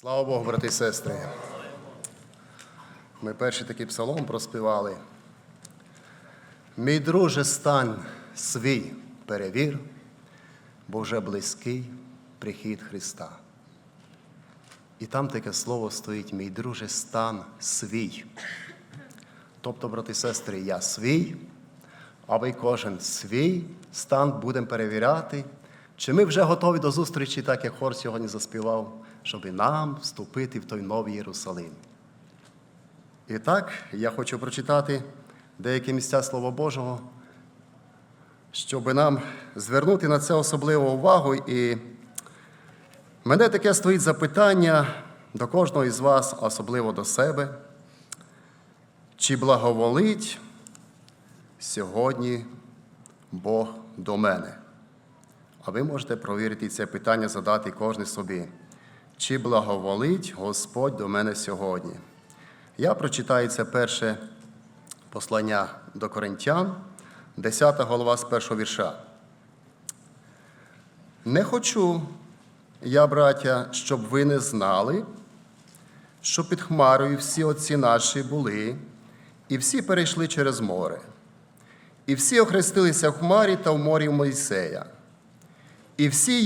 Слава Богу, брати і сестри. Ми перший такий псалом проспівали. Мій друже, стань свій перевір, бо вже близький прихід Христа. І там таке слово стоїть, мій друже, стан свій. Тобто, брати і сестри, я свій, а ви кожен свій стан будемо перевіряти, чи ми вже готові до зустрічі, так як хор сьогодні заспівав, щоб нам вступити в той новий Єрусалим. І так, я хочу прочитати деякі місця Слова Божого, щоб нам звернути на це особливу увагу. І мене таке стоїть запитання до кожного із вас, особливо до себе. Чи благоволить сьогодні Бог до мене? А ви можете провірити це питання, задати кожен собі. Чи благоволить Господь до мене сьогодні? Я прочитаю це перше послання до Коринтян, 10 голова з першого вірша. Не хочу я, браття, щоб ви не знали, що під Хмарою всі отці наші були, і всі перейшли через море, і всі охрестилися в Хмарі та в морі в Мойсея, і всі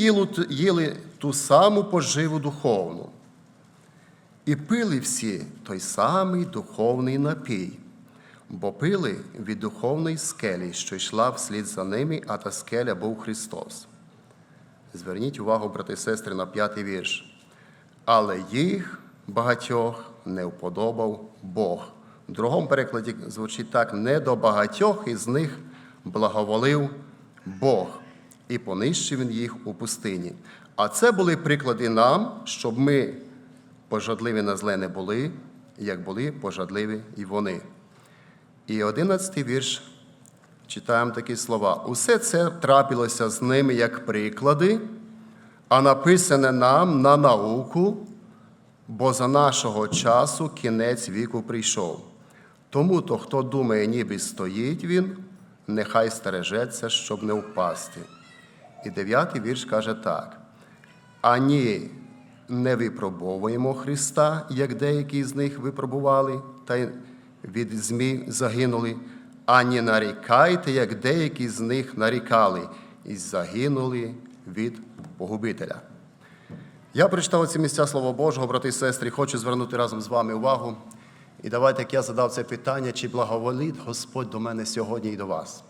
їли, ту саму поживу духовну, і пили всі той самий духовний напій, бо пили від духовної скелі, що йшла вслід за ними, а та скеля був Христос. Зверніть увагу, брати і сестри, на п'ятий вірш. Але їх багатьох не вподобав Бог. В другому перекладі звучить так: не до багатьох із них благоволив Бог, і понищив він їх у пустині. А це були приклади нам, щоб ми пожадливі на зле не були, як були пожадливі і вони. І одинадцятий вірш читаємо такі слова. Усе це трапилося з ними як приклади, а написане нам на науку, бо за нашого часу кінець віку прийшов. Тому то, хто думає, ніби стоїть він, нехай стережеться, щоб не впасти. І дев'ятий вірш каже так: ані не випробовуємо Христа, як деякі з них випробували, та й від змій загинули, ані нарікайте, як деякі з них нарікали, і загинули від погубителя. Я прочитав ці місця Слова Божого, брати і сестри, хочу звернути разом з вами увагу. І давайте, як я задав це питання, чи благоволить Господь до мене сьогодні і до вас.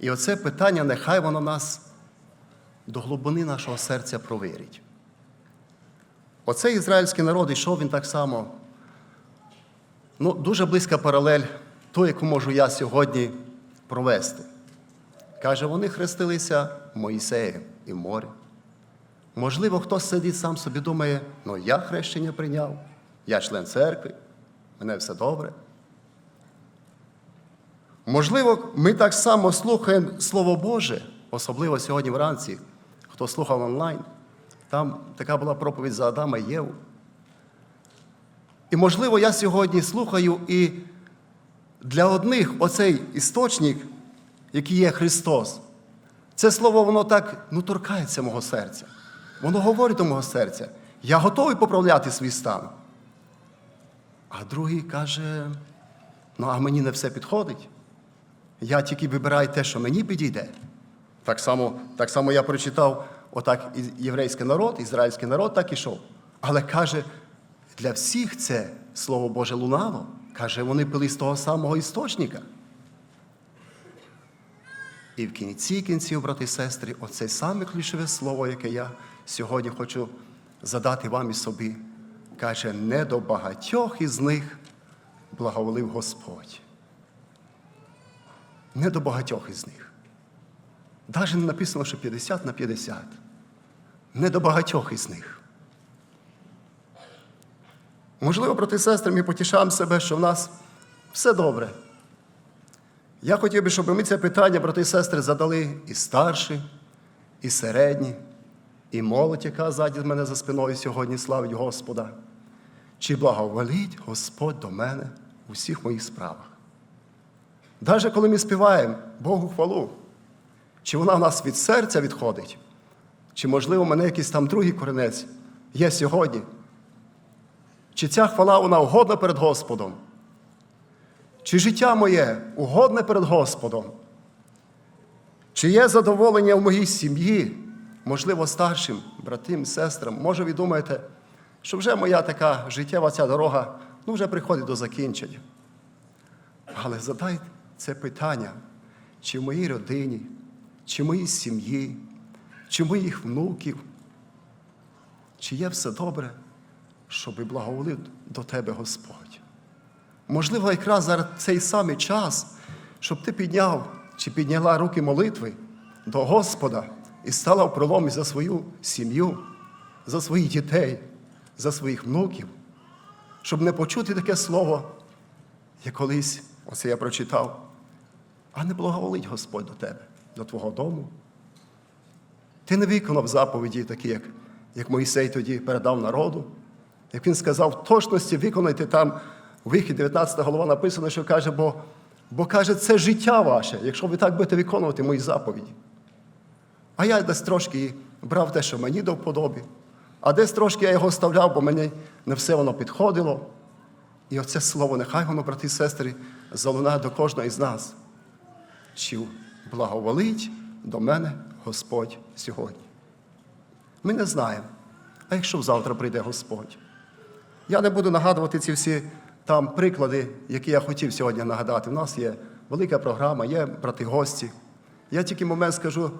І оце питання, нехай воно нас до глибини нашого серця провірить. Оцей ізраїльський народ йшов він так само. Ну, дуже близька паралель ту, яку можу я сьогодні провести. Каже, вони хрестилися в Моїсеї і в морі. Можливо, хтось сидить сам собі думає, ну я хрещення прийняв, я член церкви, мене все добре. Можливо, ми так само слухаємо Слово Боже, особливо сьогодні вранці, хто слухав онлайн. Там така була проповідь за Адама і Єву. І, можливо, я сьогодні слухаю, і для одних оцей істочник, який є Христос, це слово, воно так ну, торкається мого серця. Воно говорить до мого серця. Я готовий поправляти свій стан. А другий каже: ну, а мені не все підходить. Я тільки вибираю те, що мені підійде. Так само, так само я прочитав, отак і єврейський народ, ізраїльський народ так ішов. Але каже, для всіх це Слово Боже лунало. Каже, вони пили з того самого істочника. І в кінці кінців, брати і сестри, оце саме ключове слово, яке я сьогодні хочу задати вам і собі. Каже, не до багатьох із них благоволив Господь. Не до багатьох із них. Навіть не написано, що 50 на 50. Не до багатьох із них. Можливо, брати і сестри, ми потішаємо себе, що в нас все добре. Я хотів би, щоб ми це питання, брати і сестри, задали і старші, і середні, і молодь, яка ззаді мене за спиною сьогодні славить Господа. Чи благоволить Господь до мене у всіх моїх справах? Навіть коли ми співаємо Богу хвалу, чи вона в нас від серця відходить, чи, можливо, в мене якийсь там другий коренець є сьогодні, Чи ця хвала вона угодна перед Господом? Чи життя моє угодне перед Господом? Чи є задоволення в моїй сім'ї, можливо, старшим братам, сестрам? Може, ви думаєте, що вже моя така життєва ця дорога ну, вже приходить до закінчення. Але задай це питання, чи в моїй родині, чи моїй сім'ї, чи моїх внуків, чи є все добре, щоби благоволив до тебе Господь. Можливо, якраз зараз цей самий час, щоб ти підняв чи підняла руки молитви до Господа і стала в проломі за свою сім'ю, за своїх дітей, за своїх внуків, щоб не почути таке слово, як колись, оце я прочитав, а не благоволить Господь до тебе, до твого дому. Ти не виконав заповіді, такі, як, як Моїсей тоді передав народу. Як він сказав, в точності виконайте там вихід 19 голова написано, що каже, бо, бо каже, це життя ваше, якщо ви так будете виконувати мої заповіді. А я десь трошки брав те, що мені до вподобі, а десь трошки я його оставляв, бо мені не все воно підходило. І оце слово, нехай воно, брати і сестри, залунає до кожного із нас. Чи благоволить до мене Господь сьогодні? Ми не знаємо. А якщо завтра прийде Господь? Я не буду нагадувати ці всі там приклади, які я хотів сьогодні нагадати. У нас є велика програма, є брати гості. Я тільки момент скажу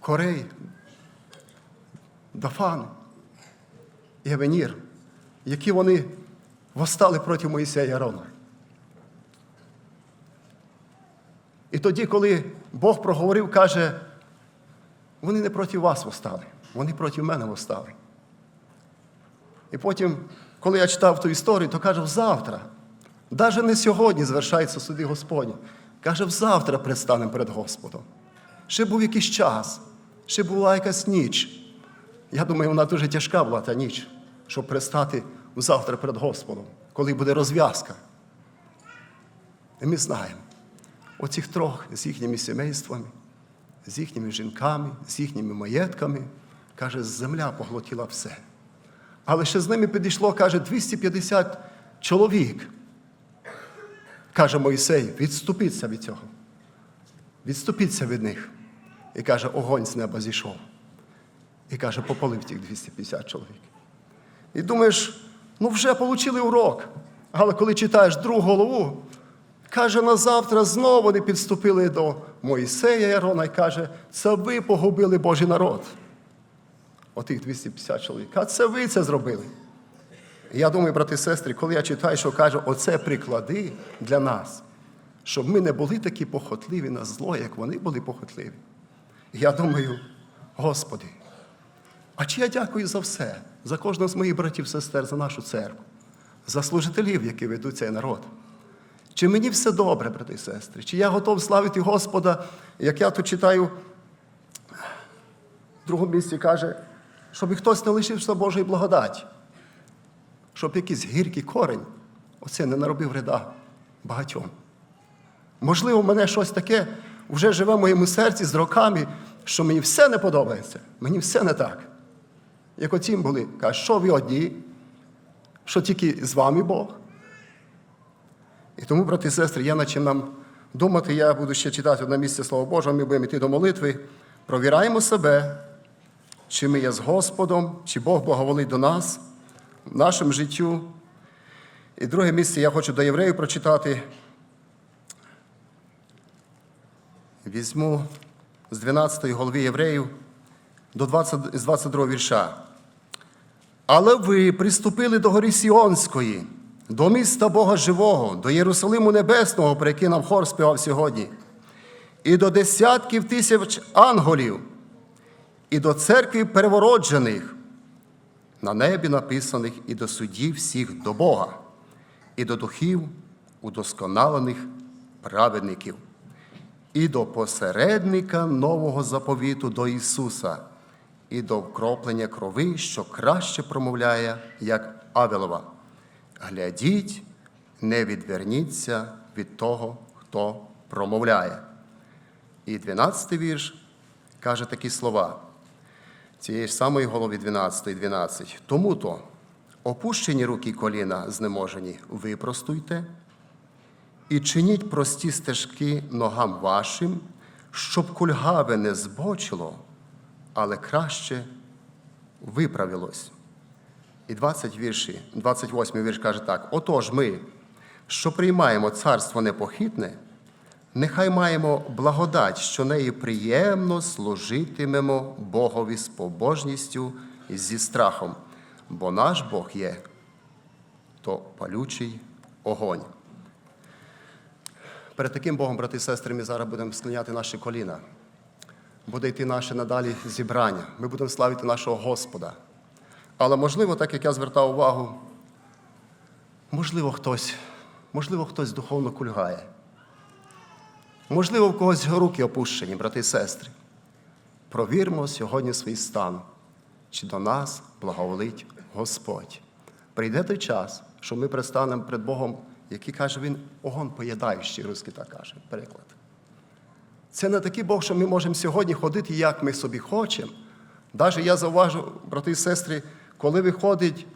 Корей, Дафан і Евенір, які вони восстали проти Моїсея і Арона. І тоді, коли Бог проговорив, каже, вони не проти вас восстали, вони проти мене восстали. І потім, коли я читав ту історію, то каже, завтра, навіть не сьогодні звершається суди Господні. Каже, завтра предстанемо перед Господом. Ще був якийсь час, ще була якась ніч. Я думаю, вона дуже тяжка була та ніч, щоб предстати завтра перед Господом, коли буде розв'язка. І ми знаємо, оцих трьох з їхніми сімействами, з їхніми жінками, з їхніми маєтками, каже, земля поглотила все. Але ще з ними підійшло, каже, 250 чоловік. Каже Мойсей, відступіться від цього. Відступіться від них. І каже, огонь з неба зійшов. І каже, попалив тих 250 чоловік. І думаєш, ну вже отримали урок. Але коли читаєш другу голову, каже, на завтра знову вони підступили до Моїсея і Арона і каже, це ви погубили Божий народ. Отих 250 чоловік. А це ви це зробили. І я думаю, брати і сестри, коли я читаю, що каже, оце приклади для нас, щоб ми не були такі похотливі на зло, як вони були похотливі. Я думаю, Господи, а чи я дякую за все, за кожного з моїх братів сестер, за нашу церкву, за служителів, які ведуть цей народ. Чи мені все добре, брати і сестри? Чи я готов славити Господа, як я тут читаю в другому місці каже, щоб хтось не лишився Божої благодаті, щоб якийсь гіркий корень оце не наробив вреда багатьом. Можливо, в мене щось таке вже живе в моєму серці з роками, що мені все не подобається, мені все не так. Як оцім були, кажуть, що ви одні, що тільки з вами Бог. І тому, брати і сестри, я нам думати, я буду ще читати одне місце Слова Божого, ми будемо йти до молитви. Провіраємо себе, чи ми є з Господом, чи Бог благоволить до нас в нашому життю. І друге місце я хочу до євреїв прочитати. Візьму з 12 голови євреїв до 20, з 22 вірша. Але ви приступили до гори Сіонської, до міста Бога Живого, до Єрусалиму Небесного, про який нам хор співав сьогодні, і до десятків тисяч ангелів, і до церкви перевороджених, на небі написаних, і до судів всіх до Бога, і до духів удосконалених праведників, і до посередника нового заповіту до Ісуса, і до вкроплення крови, що краще промовляє, як Авелова. Глядіть, не відверніться від того, хто промовляє. І 12 вірш каже такі слова цієї ж самої голови 12, 12. Тому то опущені руки коліна знеможені, випростуйте, і чиніть прості стежки ногам вашим, щоб кульгаве не збочило, але краще виправилось. І 20 вірші, 28 вірш каже так: Отож ми, що приймаємо царство непохитне, нехай маємо благодать, що нею приємно служитимемо Богові з побожністю і зі страхом, бо наш Бог є то палючий огонь. Перед таким Богом, брати і сестри, ми зараз будемо склоняти наші коліна. Буде йти наше надалі зібрання. Ми будемо славити нашого Господа. Але можливо, так як я звертав увагу, можливо, хтось, можливо, хтось духовно кульгає. Можливо, в когось руки опущені, брати і сестри. Провірмо сьогодні свій стан, чи до нас благоволить Господь. Прийде той час, що ми предстанемо перед Богом, який каже він, огонь поїдаючий, русський так каже, переклад. Це не такий Бог, що ми можемо сьогодні ходити, як ми собі хочемо. Навіть я зауважу, брати і сестри, коли виходить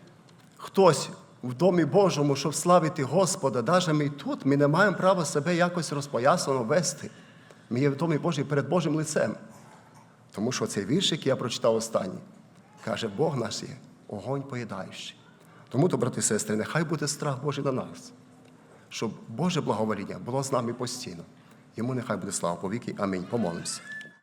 хтось в домі Божому, щоб славити Господа, навіть ми тут, ми не маємо права себе якось розпоясано вести. Ми є в домі Божій перед Божим лицем. Тому що цей вірш, який я прочитав останній, каже, Бог наш є огонь поїдаючий. Тому, то, брати і сестри, нехай буде страх Божий на нас, щоб Боже благовоління було з нами постійно. Йому нехай буде слава повіки. Амінь. Помолимося.